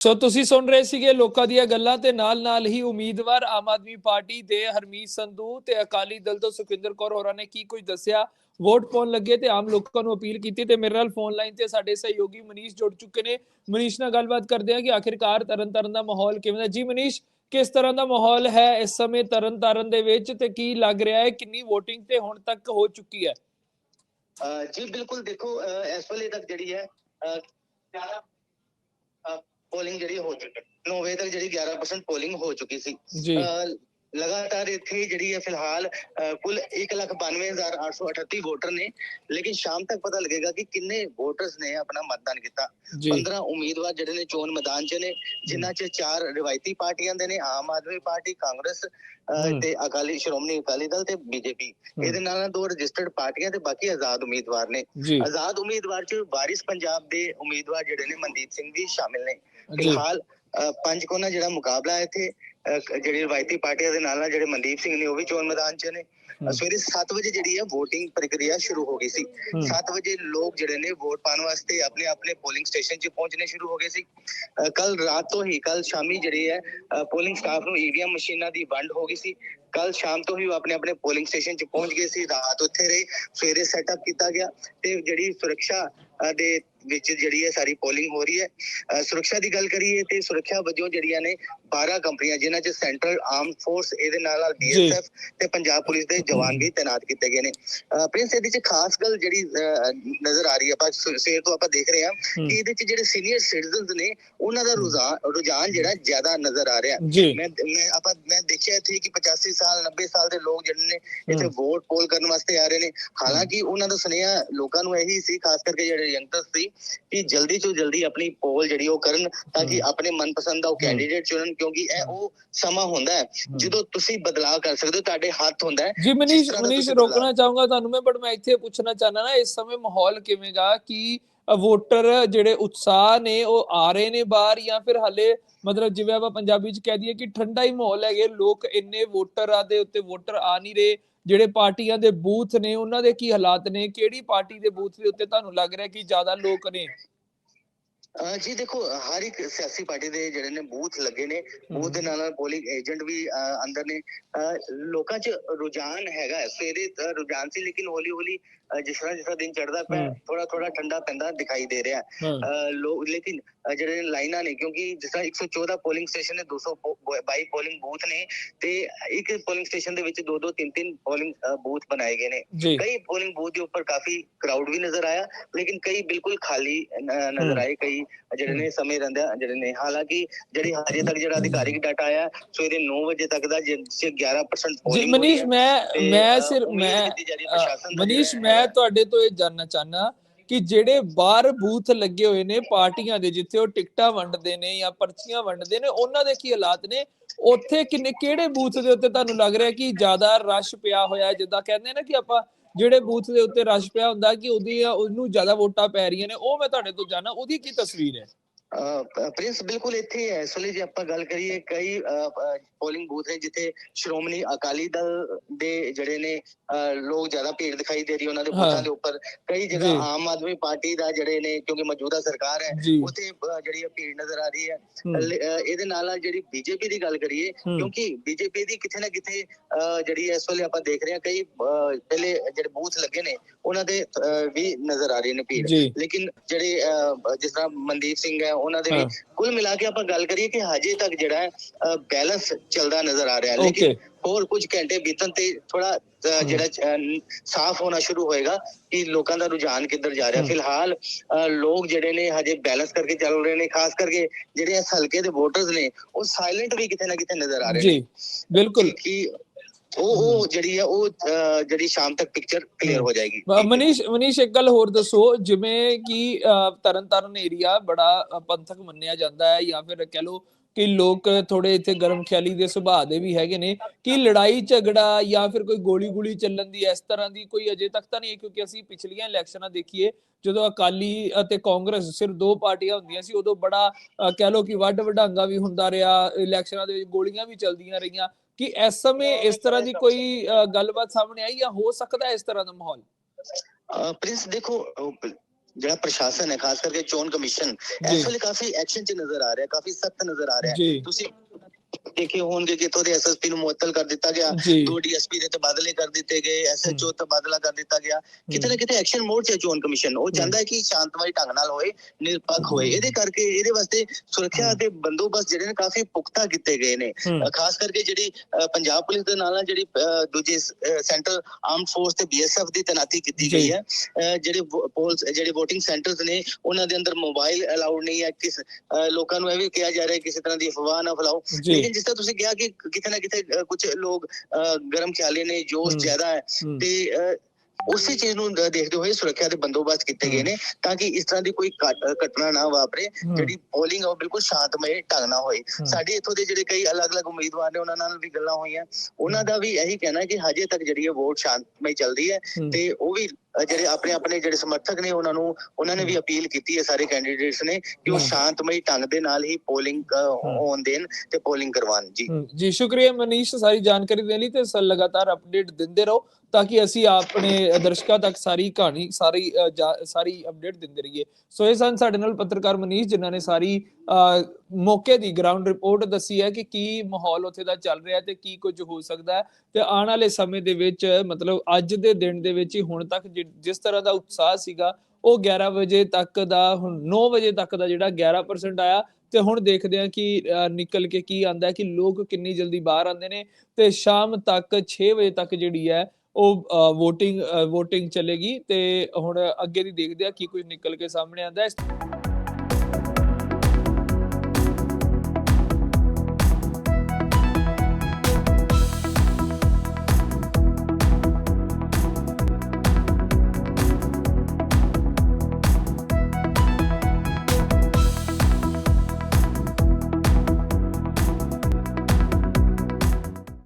ਸੋ ਤੁਸੀਂ ਸੁਣ ਰਹੇ ਸੀਗੇ ਲੋਕਾਂ ਦੀਆਂ ਗੱਲਾਂ ਤੇ ਨਾਲ-ਨਾਲ ਹੀ ਉਮੀਦਵਾਰ ਆਮ ਆਦਮੀ ਪਾਰਟੀ ਦੇ ਹਰਮੀਤ ਸੰਧੂ ਤੇ ਅਕਾਲੀ ਦਲ ਤੋਂ ਸੁਖਿੰਦਰ ਕੌਰ ਹੋਰਾਂ ਨੇ ਕੀ ਕੁਝ ਦੱਸਿਆ? ਵੋਟ ਪਾਉਣ ਲੱਗੇ ਤੇ ਆਮ ਲੋਕਾਂ ਨੂੰ ਅਪੀਲ ਕੀਤੀ ਤੇ ਮੇਰੇ ਨਾਲ ਫੋਨ ਲਾਈਨ ਤੇ ਸਾਡੇ ਸਹਿਯੋਗੀ ਮਨੀਸ਼ ਜੁੜ ਚੁੱਕੇ ਨੇ। ਮਨੀਸ਼ ਨਾਲ ਗੱਲਬਾਤ ਕਰਦੇ ਹਾਂ ਕਿ ਆਖਿਰਕਾਰ ਤਰਨਤਾਰਨ ਦਾ ਮਾਹੌਲ ਕਿਵੇਂ ਦਾ? ਜੀ ਮਨੀਸ਼, ਕਿਸ ਤਰ੍ਹਾਂ ਦਾ ਮਾਹੌਲ ਹੈ ਇਸ ਸਮੇਂ ਤਰਨਤਾਰਨ ਦੇ ਵਿੱਚ ਤੇ ਕੀ ਲੱਗ ਰਿਹਾ ਹੈ? ਕਿੰਨੀ VOTING ਤੇ ਹੁਣ ਤੱਕ ਹੋ ਚੁੱਕੀ ਹੈ? ਜੀ ਬਿਲਕੁਲ ਦੇਖੋ ਇਸ ਵੇਲੇ ਤੱਕ ਜਿਹੜੀ ਹੈ ਪੋਲਿੰਗ ਜਿਹੜੀ ਹੋ ਚੁੱਕੀ 9 ਵਜੇ ਤੱਕ ਜਿਹੜੀ 11% ਪੋਲਿੰਗ ਹੋ ਚੁੱਕੀ ਸੀ। ਜੀ। ਲਗਾਤਾਰ ਇੱਥੇ ਜਿਹੜੀ ਹੈ ਫਿਲਹਾਲ ਕੁੱਲ 1,92,838 ਵੋਟਰ ਨੇ। ਲੇਕਿਨ ਸ਼ਾਮ ਤੱਕ ਪਤਾ ਲੱਗੇਗਾ ਕਿ ਕਿੰਨੇ ਵੋਟਰਸ ਨੇ ਆਪਣਾ ਮਤਦਾਨ ਕੀਤਾ। ਜੀ। 15 ਉਮੀਦਵਾਰ ਜਿਹੜੇ ਨੇ ਚੋਣ ਮੈਦਾਨ 'ਚ ਨੇ ਜਿਨ੍ਹਾਂ 'ਚ ਚਾਰ ਰਿਵਾਇਤੀ ਪਾਰਟੀਆਂ ਦੇ ਨੇ ਆਮ ਆਦਮੀ ਪਾਰਟੀ ਕਾਂਗਰਸ। ਤੇ ਅਕਾਲੀ ਸ਼੍ਰੋਮਣੀ ਅਕਾਲੀ ਦਲ ਤੇ ਬੀਜੇਪੀ। ਇਹਦੇ ਨਾਲ ਦੋ ਰਜਿਸਟਰਡ ਪਾਰਟੀਆਂ ਤੇ ਬਾਕੀ ਆਜ਼ਾਦ ਉਮੀਦਵਾਰ ਨੇ। ਆਜ਼ਾਦ ਉਮੀਦਵਾਰ 'ਚ ਵਾਰਿਸ ਪੰਜਾਬ ਦੇ ਉਮੀਦਵਾਰ ਜਿਹੜੇ ਨੇ ਮਨਦੀਪ ਸਿੰਘ ਵੀ ਸ਼ਾਮਿਲ ਨੇ। ਫਿਲਹਾਲ ਪੰਜ ਕੋਨਾ ਜਿਹੜਾ ਮੁਕਾਬਲਾ ਹੈ ਇੱਥੇ ਜਿਹੜੀ ਰਵਾਇਤੀ ਪਾਰਟੀਆਂ ਦੇ ਨਾਲ ਨਾਲ ਜਿਹੜੇ ਮਨਦੀਪ ਸਿੰਘ ਨੇ ਉਹ ਵੀ ਚੋਣ ਮੈਦਾਨ 'ਚ ਨੇ। ਸਵੇਰੇ 7 ਵਜੇ ਜਿਹੜੀ ਹੈ VOTING ਪ੍ਰਕਿਰਿਆ ਸ਼ੁਰੂ ਹੋ ਗਈ ਸੀ। ਹਮ। 7 ਵਜੇ ਲੋਕ ਜਿਹੜੇ ਨੇ ਵੋਟ ਪਾਉਣ ਵਾਸਤੇ ਆਪਣੇ ਆਪਣੇ ਪੋਲਿੰਗ ਸਟੇਸ਼ਨ 'ਚ ਪਹੁੰਚਣੇ ਸ਼ੁਰੂ ਹੋ ਗਏ ਸੀ। ਕੱਲ ਰਾਤ ਤੋਂ ਹੀ ਕੱਲ ਸ਼ਾਮੀ ਜਿਹੜੀ ਹੈ ਪੋਲਿੰਗ ਸਟਾਫ ਨੂੰ ਈਵੀਐਮ ਮਸ਼ੀਨਾਂ ਦੀ ਵੰਡ ਹੋ ਗਈ ਸੀ। ਕੱਲ ਸ਼ਾਮ ਤੋਂ ਹੀ ਉਹ ਆਪਣੇ ਆਪਣੇ ਪੋਲਿੰਗ ਸਟੇਸ਼ਨ 'ਚ ਪਹੁੰਚ ਗਏ ਸੀ। ਰਾਤ ਉੱਥੇ ਰਹੇ ਸਵੇਰੇ ਸੈਟਅਪ ਕੀਤਾ ਗਿਆ ਤੇ ਜਿਹੜੀ ਸੁਰੱਖਿਆ ਦੇ ਵਿੱਚ ਜਿਹੜੀ ਹੈ ਸਾਰੀ ਪੋਲਿੰਗ ਹੋ ਰਹੀ ਹੈ। ਸੁਰੱਖਿਆ ਦੀ ਗੱਲ ਕਰੀਏ ਤੇ ਸੁਰੱਖਿਆ ਵਜੋਂ ਜਿਹੜੀਆਂ ਨੇ 12 ਕੰਪਨੀਆਂ ਜਿਨ੍ਹਾਂ 'ਚ ਸੈਂਟਰਲ ਆਰਮ ਫੋਰਸ ਇਹਦੇ ਨਾਲ ਨਾਲ ਬੀਐਸਐਫ ਤੇ ਪੰਜਾਬ ਪੁਲਿਸ ਦੇ ਜਵਾਨ ਵੀ ਤਾਇਨਾਤ ਕੀਤੇ ਗਏ ਨੇ। ਪ੍ਰਿੰਸ ਇਹਦੇ 'ਚ ਖਾਸ ਗੱਲ ਜਿਹੜੀ ਨਜ਼ਰ ਆ ਰਹੀ ਹੈ ਆਪਾਂ ਸਵੇਰ ਤੋਂ ਆਪਾਂ ਦੇਖ ਰਹੇ ਹਾਂ। ਕਿ ਇਹਦੇ 'ਚ ਜਿਹੜੇ ਸੀਨੀਅਰ ਸਿਟੀਜ਼ਨਸ ਨੇ ਉਹਨਾਂ ਦਾ ਰੁਝਾਨ ਰੁਝਾਨ ਜਿਹੜਾ ਜ਼ਿਆਦਾ ਨਜ਼ਰ ਆ ਰਿਹਾ। ਮੈਂ ਮੈਂ ਆਪਾਂ ਮੈਂ ਦੇਖਿਆ ਇੱਥੇ ਕਿ 85 ਸਾਲ 90 ਸਾਲ ਦੇ ਲੋਕ ਜਿਹੜੇ ਨੇ ਇੱਥੇ। ਵੋਟ ਪੋਲ ਕਰਨ ਵਾਸਤੇ ਆ ਰਹੇ ਨੇ। ਹਾਲਾਂਕਿ ਉਹਨਾਂ ਦਾ ਸੁਨੇਹਾ ਲੋਕਾਂ ਨੂੰ ਇਹੀ ਸੀ ਖਾਸ ਕਰਕੇ ਜਿਹੜੇ ਯੰਗਸਟਰ ਸੀ ਕਿ ਜਲਦੀ ਤੋਂ ਜਲਦੀ ਆਪਣੀ ਪੋਲ ਜਿਹੜੀ ਉਹ ਕਰਨ ਤਾਂ ਕਿ। ਆਪਣੇ ਮਨਪਸੰਦ ਦਾ ਉਹ। ਕੈਂਡੀਡੇਟ ਚੁਣਨ ਕਿਉਂਕਿ ਇਹ ਉਹ ਸਮਾਂ ਹੁੰਦਾ ਹੈ ਜਦੋਂ ਤੁਸੀਂ ਬਦਲਾਅ ਕਰ ਸਕਦੇ ਹੋ ਤੁਹਾਡੇ ਹੱਥ ਹੁੰਦਾ ਹੈ ਜੀ ਮਨੀਸ਼ ਮਨੀਸ਼ ਰੋਕਣਾ ਚਾਹੂੰਗਾ ਤੁਹਾਨੂੰ ਮੈਂ ਬਟ ਮੈਂ ਇੱਥੇ ਪੁੱਛਣਾ ਚਾਹਨਾ ਨਾ ਇਸ ਸਮੇਂ ਮਾਹੌਲ ਕਿਵੇਂਗਾ ਕਿ ਵੋਟਰ ਜਿਹੜੇ ਉਤਸ਼ਾਹ ਨੇ ਉਹ ਆ ਰਹੇ ਨੇ ਬਾਹਰ ਜਾਂ ਫਿਰ ਹਲੇ ਮਤਲਬ ਜਿਵੇਂ ਆਪਾਂ ਪੰਜਾਬੀ ਚ ਕਹਿ ਦਈਏ ਕਿ ਠੰਡਾ ਹੀ ਮਾਹੌਲ ਹੈਗੇ ਲੋਕ ਇੰਨੇ ਵੋਟਰਾਂ ਦੇ ਉੱਤੇ ਵੋਟਰ ਆ ਨਹੀਂ ਰਹੇ ਜਿਹੜੇ ਪਾਰਟੀਆਂ ਦੇ ਬੂਥ ਨੇ ਉਹਨਾਂ ਦੇ ਕੀ ਹਾਲਾਤ ਨੇ? ਕਿਹੜੀ ਪਾਰਟੀ ਦੇ ਬੂਥ ਦੇ ਉੱਤੇ ਤੁਹਾਨੂੰ ਲੱਗ ਰਿਹਾ ਕਿ ਜ਼ਿਆਦਾ ਲੋਕ ਨੇ? ਜੀ ਦੇਖੋ ਹਰ ਇੱਕ ਸਿਆਸੀ ਪਾਰਟੀ ਦੇ ਜਿਹੜੇ ਨੇ ਬੂਥ ਲੱਗੇ ਨੇ ਬੂਥ ਦੇ ਨਾਲ ਨਾਲ ਪੋਲਿੰਗ ਏਜੰਟ ਵੀ ਅੰਦਰ ਨੇ। ਲੋਕਾਂ 'ਚ ਰੁਝਾਨ ਹੈਗਾ। ਸਵੇਰੇ ਰੁਝਾਨ ਸੀ ਲੇਕਿਨ ਹੌਲੀ ਹੌਲੀ ਜਿਸ ਤਰ੍ਹਾਂ ਜਿਸ ਤਰ੍ਹਾਂ ਦਿਨ ਚੜਦਾ ਪਿਆ। ਥੋੜਾ ਥੋੜਾ ਠੰਡਾ ਪੈਂਦਾ ਦਿਖਾਈ ਦੇ ਰਿਹਾ ਲੋਕ ਲੇਕਿਨ ਜਿਹੜੇ ਲਾਈਨਾਂ ਨੇ ਕਿਉਂਕਿ ਜਿਸ ਤਰ੍ਹਾਂ 114 ਪੋਲਿੰਗ ਸਟੇਸ਼ਨ ਨੇ 222 ਪੋਲਿੰਗ ਬੂਥ ਨੇ ਤੇ ਇੱਕ ਪੋਲਿੰਗ ਸਟੇਸ਼ਨ ਦੇ ਵਿੱਚ ਦੋ ਦੋ ਤਿੰਨ ਤਿੰਨ ਪੋਲਿੰਗ ਬੂਥ ਬਣਾਏ ਗਏ ਨੇ ਜੀ ਕਈ ਪੋਲਿੰਗ ਬੂਥ ਦੇ ਉੱਪਰ ਕਾਫੀ ਕਰਾਊਡ ਵੀ ਨਜ਼ਰ ਆਇਆ ਲੇਕਿਨ ਕਈ ਬਿਲਕੁਲ ਖਾਲੀ ਨਜ਼ਰ। ਆਏ ਕਈ ਜਿਹੜੇ ਨੇ ਸਮੇਂ ਰਹਿੰਦੇ ਜਿਹੜੇ ਨੇ ਹਾਲਾਂਕਿ ਜਿਹੜੀ ਹਜੇ ਤੱਕ ਜਿਹੜਾ ਅਧਿਕਾਰਿਕ ਡਾਟਾ ਆਇਆ ਸਵੇਰੇ 9 ਵਜੇ ਤੱਕ ਦਾ ਜਿਸ 'ਚ 11% ਜੀ polling ਹੋਈ ਮਨੀਸ਼। ਮੈਂ ਮੈਂ ਸਿਰ ਮੈਂ ਜਾ ਮਨੀਸ਼ ਜਿਹੜਾ ਮੈਂ ਤੁਹਾਡੇ ਤੋਂ ਇਹ ਜਾਨਣਾ ਚਾਹਨਾ ਕਿ ਜਿਹੜੇ ਬਾਹਰ ਬੂਥ ਲੱਗੇ ਹੋਏ ਨੇ ਪਾਰਟੀਆਂ ਦੇ, ਜਿੱਥੇ ਉਹ ਟਿਕਟਾਂ ਵੰਡਦੇ ਨੇ ਜਾਂ ਪਰਚੀਆਂ ਵੰਡਦੇ ਨੇ, ਉਹਨਾਂ ਦੇ ਕੀ ਹਾਲਾਤ ਨੇ? ਉੱਥੇ ਕਿੰਨੇ, ਕਿਹੜੇ ਬੂਥ ਦੇ ਉੱਤੇ ਤੁਹਾਨੂੰ ਲੱਗ ਰਿਹਾ ਕਿ ਜ਼ਿਆਦਾ ਰਸ਼ ਪਿਆ ਹੋਇਆ ਜਿੱਦਾਂ ਕਹਿੰਦੇ ਨਾ ਕਿ ਆਪਾਂ ਜਿਹੜੇ ਬੂਥ ਦੇ ਉੱਤੇ ਰਸ਼ ਪਿਆ ਹੁੰਦਾ ਕਿ ਉਹਦੀ ਉਹਨੂੰ ਜ਼ਿਆਦਾ ਵੋਟਾਂ ਪੈ ਰਹੀਆਂ ਨੇ, ਉਹ ਮੈਂ ਤੁਹਾਡੇ ਤੋਂ ਜਾਣਾ ਉਹਦੀ ਕੀ ਤਸਵੀਰ ਹੈ? ਪ੍ਰਿੰਸ ਬਿਲਕੁਲ ਇੱਥੇ ਹੈ। ਇਸ ਵੇਲੇ ਜੇ ਆਪਾਂ ਗੱਲ ਕਰੀਏ ਕਈ ਪੋਲਿੰਗ ਬੂਥ ਨੇ ਜਿੱਥੇ ਸ਼੍ਰੋਮਣੀ ਅਕਾਲੀ ਦਲ ਦੇ ਜਿਹੜੇ ਨੇ ਲੋਕ ਜ਼ਿਆਦਾ ਭੀੜ ਦਿਖਾਈ ਦੇ ਰਹੀ ਉਹਨਾਂ ਦੇ। ਬੂਥਾਂ ਦੇ ਉੱਪਰ। ਕਈ ਜਗ੍ਹਾ। ਆਮ ਆਦਮੀ ਪਾਰਟੀ ਦਾ ਜਿਹੜੇ ਨੇ ਕਿਉਂਕਿ ਮੌਜੂਦਾ ਸਰਕਾਰ ਹੈ ਉੱਥੇ ਜਿਹੜੀ ਭੀੜ ਨਜ਼ਰ ਆ ਰਹੀ ਹੈ। ਇਹਦੇ ਨਾਲ ਨਾਲ ਜਿਹੜੀ ਬੀਜੇਪੀ ਦੀ ਗੱਲ ਕਰੀਏ ਕਿਉਂਕਿ ਬੀਜੇਪੀ ਦੀ ਕਿਤੇ ਨਾ ਕਿਤੇ ਅਹ, ਜਿਹੜੀ ਇਸ ਵੇਲੇ ਆਪਾਂ ਦੇਖ ਰਹੇ ਹਾਂ ਕਈ ਪਹਿਲੇ ਜਿਹੜੇ ਬੂਥ ਲੱਗੇ ਨੇ ਉਹਨਾਂ ਦੇ ਵੀ ਨਜ਼ਰ ਆ ਰਹੀ ਨੇ ਭੀੜ। ਲੇਕਿਨ ਜਿਹੜੇ ਜਿਸ ਤਰ੍ਹਾਂ ਮਨਦੀਪ ਸਿੰਘ ਹੈ ਉਹਨਾਂ ਦੇ ਵੀ ਕੁੱਲ ਮਿਲਾ ਕੇ ਆਪਾਂ ਗੱਲ ਕਰੀਏ ਕਿ ਹਜੇ ਤੱਕ ਜਿਹੜਾ ਹੈ ਬੈਲੈਂਸ ਚੱਲਦਾ ਨਜ਼ਰ ਆ ਰਿਹਾ। ਲੇਕਿਨ ਹੋਰ ਕੁਝ ਘੰਟੇ ਬੀਤਣ ਤੇ ਥੋੜਾ ਜਿਹੜਾ ਸਾਫ਼ ਹੋਣਾ ਸ਼ੁਰੂ ਹੋਏਗਾ ਕਿ ਲੋਕਾਂ ਦਾ ਰੁਝਾਨ ਕਿੱਧਰ ਜਾ ਰਿਹਾ। ਫਿਲਹਾਲ ਲੋਕ ਜਿਹੜੇ ਨੇ ਹਜੇ ਬੈਲੈਂਸ ਕਰਕੇ ਚੱਲ ਰਹੇ ਨੇ। ਖਾਸ ਕਰਕੇ ਜਿਹੜੇ ਇਸ ਹਲਕੇ ਦੇ ਵੋਟਰਸ ਨੇ ਉਹ ਸਾਇਲੈਂਟ ਵੀ ਕਿਤੇ ਨਾ ਕਿਤੇ ਨਜ਼ਰ ਆ ਰਹੇ ਨੇ। ਜੀ ਬਿਲਕੁਲ। ਕਿ ਉਹ ਉਹ ਜਿਹੜੀ ਹੈ ਉਹ ਜਿਹੜੀ ਸ਼ਾਮ ਤੱਕ ਪਿਕਚਰ ਕਲੀਅਰ ਹੋ ਜਾਏਗੀ। ਮਨੀਸ਼ ਮਨੀਸ਼ ਇੱਕ ਗੱਲ ਹੋਰ ਦੱਸੋ ਜਿਵੇਂ ਕਿ ਤਰਨਤਾਰਨ ਏਰੀਆ ਬੜਾ ਪੰਥਕ ਮੰਨਿਆ ਜਾਂਦਾ ਹੈ ਜਾਂ ਫਿਰ ਕਹਿ ਲਓ ਕਿ ਲੋਕ ਥੋੜੇ ਇੱਥੇ ਗਰਮ ਖਿਆਲੀ ਦੇ ਸੁਭਾਅ ਦੇ ਵੀ ਹੈਗੇ ਨੇ ਕਿ ਲੜਾਈ ਝਗੜਾ ਜਾਂ ਫਿਰ ਕੋਈ ਗੋਲੀ ਗੋਲੀ ਚੱਲਣ ਦੀ ਇਸ ਤਰ੍ਹਾਂ ਦੀ ਕੋਈ ਅਜੇ ਤੱਕ ਤਾਂ ਨਹੀਂ ਕਿਉਂਕਿ ਅਸੀਂ ਪਿਛਲੀਆਂ ਇਲੈਕਸ਼ਨਾਂ ਦੇਖੀਏ ਜਦੋਂ ਅਕਾਲੀ ਅਤੇ ਕਾਂਗਰਸ ਸਿਰਫ ਦੋ ਪਾਰਟੀਆਂ ਹੁੰਦੀਆਂ ਸੀ ਉਦੋਂ ਬੜਾ ਕਹਿ ਲਓ ਕਿ ਵੱਡ ਵਡਾਂਗਾ ਵੀ ਹੁੰਦਾ ਰਿਹਾ ਇਲੈਕਸ਼ਨਾਂ ਦੇ ਵਿੱਚ ਗੋਲੀਆਂ ਵੀ ਚੱਲਦੀਆਂ ਰਹੀਆਂ ਕਿ ਇਸ ਸਮੇਂ ਇਸ ਤਰ੍ਹਾਂ ਦੀ ਕੋਈ ਗੱਲਬਾਤ ਸਾਹਮਣੇ ਆਈ ਜਾਂ ਹੋ ਸਕਦਾ ਹੈ ਇਸ ਤਰ੍ਹਾਂ ਦਾ ਮਾਹੌਲ? ਪ੍ਰਿੰਸ ਦੇਖੋ ਜਿਹੜਾ ਪ੍ਰਸ਼ਾਸਨ ਹੈ ਖਾਸ ਕਰਕੇ ਚੋਣ ਕਮਿਸ਼ਨ। ਇਸ ਵੇਲੇ ਕਾਫੀ ਐਕਸ਼ਨ 'ਚ ਨਜ਼ਰ ਆ ਰਿਹਾ ਕਾਫੀ ਸਖਤ ਨਜ਼ਰ ਆ ਰਿਹਾ। ਤੁਸੀਂ ਦੇਖੇ ਹੋਣਗੇ ਕਿ ਇੱਥੋਂ ਦੇ ਐਸਐਸਪੀ ਨੂੰ ਮੁਅੱਤਲ ਕਰ ਦਿੱਤਾ ਗਿਆ ਦੋ ਡੀਐਸਪੀ ਦੇ ਤਬਾਦਲੇ ਕਰ ਦਿੱਤੇ ਗਏ ਐਸਐਚਓ ਤਬਾਦਲਾ ਕਰ ਦਿੱਤਾ ਗਿਆ। ਕਿਤੇ ਨਾ ਕਿਤੇ ਐਕਸ਼ਨ ਮੋਡ ਹੈ ਚੋਣ ਕਮਿਸ਼ਨ ਉਹ ਚਾਹੁੰਦਾ ਹੈ ਕਿ ਸ਼ਾਂਤਮਈ ਢੰਗ ਨਾਲ ਹੋਏ ਨਿਰਪੱਖ ਹੋਏ। ਇਹਦੇ ਕਰਕੇ ਇਹਦੇ ਵਾਸਤੇ ਸੁਰੱਖਿਆ ਅਤੇ ਬੰਦੋਬਸਤ ਜਿਹੜੇ ਨੇ ਕਾਫੀ ਪੁਖਤਾ ਕੀਤੇ ਗਏ ਨੇ। ਖਾਸ ਕਰਕੇ ਜਿਹੜੀ ਪੰਜਾਬ ਪੁਲਿਸ ਦੇ ਨਾਲ ਨਾਲ ਜਿਹੜੀ ਦੂਜੀ ਸੈਂਟਰਲ ਆਰਮਡ ਫੋਰਸ ਤੇ ਬੀਐਸਐਫ ਦੀ ਤੈਨਾਤੀ ਕੀਤੀ। ਗਈ ਹੈ। ਜਿਹੜੇ ਪੋਲਸ ਜਿਹੜੇ VOTING ਸੈਂਟਰਸ ਨੇ ਉਹਨਾਂ ਦੇ ਅੰਦਰ ਮੋਬਾਈਲ ਅਲਾਉਡ ਨਹੀਂ ਹੈ। ਕਿਸ ਲੋਕਾਂ ਨੂੰ ਇਹ ਵੀ ਕਿਹਾ ਜਾ ਰਿਹਾ ਹੈ ਕਿਸੇ ਤਰ੍ਹਾਂ ਦੀ ਅਫਵਾਹ ਨਾ ਫੈਲਾਓ। ਲੇਕਿਨ ਜਿਸ ਤਰ੍ਹਾਂ ਤੁਸੀਂ ਕਿਹਾ ਕਿ ਕਿਤੇ ਨਾ ਕਿਤੇ ਕੁਝ ਲੋਕ ਗਰਮ ਖਿਆਲੇ ਨੇ ਜੋਸ਼। ਜ਼ਿਆਦਾ ਹੈ ਤੇ ਉਸੇ ਚੀਜ਼ ਨੂੰ ਦੇਖਦੇ ਹੋਏ ਸੁਰੱਖਿਆ ਦੇ ਬੰਦੋਬਸਤ ਕੀਤੇ ਗਏ ਨੇ ਤਾਂ ਕਿ ਇਸ ਤਰ੍ਹਾਂ ਦੀ ਕੋਈ ਘਟ- ਘਟਨਾ ਨਾ ਵਾਪਰੇ ਜਿਹੜੀ ਪੋਲਿੰਗ ਉਹ ਬਿਲਕੁਲ ਸ਼ਾਂਤਮਈ ਢੰਗ ਨਾਲ ਹੋਏ। ਸਾਡੇ ਇੱਥੋਂ ਦੇ ਜਿਹੜੇ ਕਈ ਅਲੱਗ-ਅਲੱਗ ਉਮੀਦਵਾਰ ਨੇ ਉਹਨਾਂ ਨਾਲ ਵੀ ਗੱਲਾਂ ਹੋਈਆਂ। ਉਹਨਾਂ ਦਾ ਵੀ ਇਹੀ ਕਹਿਣਾ ਕਿ ਹਜੇ ਤੱਕ ਜਿਹੜੀ ਹੈ ਵੋਟ ਸ਼ਾਂਤਮਈ ਚੱਲਦੀ ਹੈ। ਤੇ ਉਹ ਵੀ ਜਿਹੜੇ ਆਪਣੇ ਆਪਣੇ ਜਿਹੜੇ ਸਮਰਥਕ ਨੇ ਉਹਨਾਂ ਨੂੰ ਉਹਨਾਂ ਨੇ ਵੀ ਅਪੀਲ ਕੀਤੀ ਹੈ ਸਾਰੇ ਕੈਂਡੀਡੇਟਸ ਨੇ ਕਿ ਉਹ। ਸ਼ਾਂਤਮਈ ਢੰਗ ਦੇ ਨਾਲ ਹੀ ਪੋਲਿੰਗ ਹੋਣ ਦੇਣ ਤੇ ਪੋਲਿੰਗ ਕਰਵਾਉਣ ਜੀ। ਜੀ ਸ਼ੁਕਰੀਆ ਮਨੀਸ਼ ਸਾਰੀ ਜਾਣਕਾਰੀ ਦੇਣ ਲਈ ਤੇ ਲਗਾਤਾਰ ਅਪਡੇਟ ਦਿੰਦੇ ਰਹੋ ਤਾਂ ਕਿ ਅਸੀਂ ਆਪਣੇ ਦਰਸ਼ਕਾਂ ਤੱਕ ਸਾਰੀ ਕਹਾਣੀ ਸਾਰੀ ਸਾਰੀ ਅਪਡੇਟ ਦਿੰਦੇ ਰਹੀਏ। ਸੋ ਇਹ ਸਨ ਸਾਡੇ ਨਾਲ ਪੱਤਰਕਾਰ ਮਨੀਸ਼ ਜਿਨ੍ਹਾਂ ਨੇ ਸਾਰੀ ਮੌਕੇ ਦੀ ਗਰਾਊਂਡ ਰਿਪੋਰਟ ਦੱਸੀ ਹੈ ਕਿ ਕੀ ਮਾਹੌਲ ਉੱਥੇ ਦਾ ਚੱਲ ਰਿਹਾ ਤੇ ਕੀ ਕੁਝ ਹੋ ਸਕਦਾ ਹੈ। ਤੇ ਆਉਣ ਵਾਲੇ ਸਮੇਂ ਦੇ ਵਿੱਚ, ਮਤਲਬ ਅੱਜ ਦੇ ਦਿਨ ਦੇ ਵਿੱਚ ਹੀ ਹੁਣ ਤੱਕ ਜਿ- ਜਿਸ ਤਰ੍ਹਾਂ ਦਾ ਉਤਸ਼ਾਹ ਸੀਗਾ, ਉਹ 11 ਵਜੇ ਤੱਕ ਦਾ, ਹੁਣ 9 ਵਜੇ ਤੱਕ ਦਾ ਜਿਹੜਾ 11% ਆਇਆ। ਤੇ ਹੁਣ ਦੇਖਦੇ ਆ ਕਿ ਨਿਕਲ ਕੇ ਕੀ ਆਂਦਾ ਕਿ ਲੋਕ ਕਿੰਨੀ ਜਲਦੀ ਬਾਹਰ ਆਉਂਦੇ ਨੇ। ਤੇ ਸ਼ਾਮ ਤੱਕ 6 ਵਜੇ ਤੱਕ ਜਿਹੜੀ ਹੈ, ਉਹ VOTING VOTING ਚੱਲੇਗੀ। ਤੇ ਹੁਣ ਅੱਗੇ ਦੀ ਦੇਖਦੇ ਆ ਕੀ ਕੁਝ ਨਿਕਲ ਕੇ ਸਾਹਮਣੇ ਆਂਦਾ ਹੈ।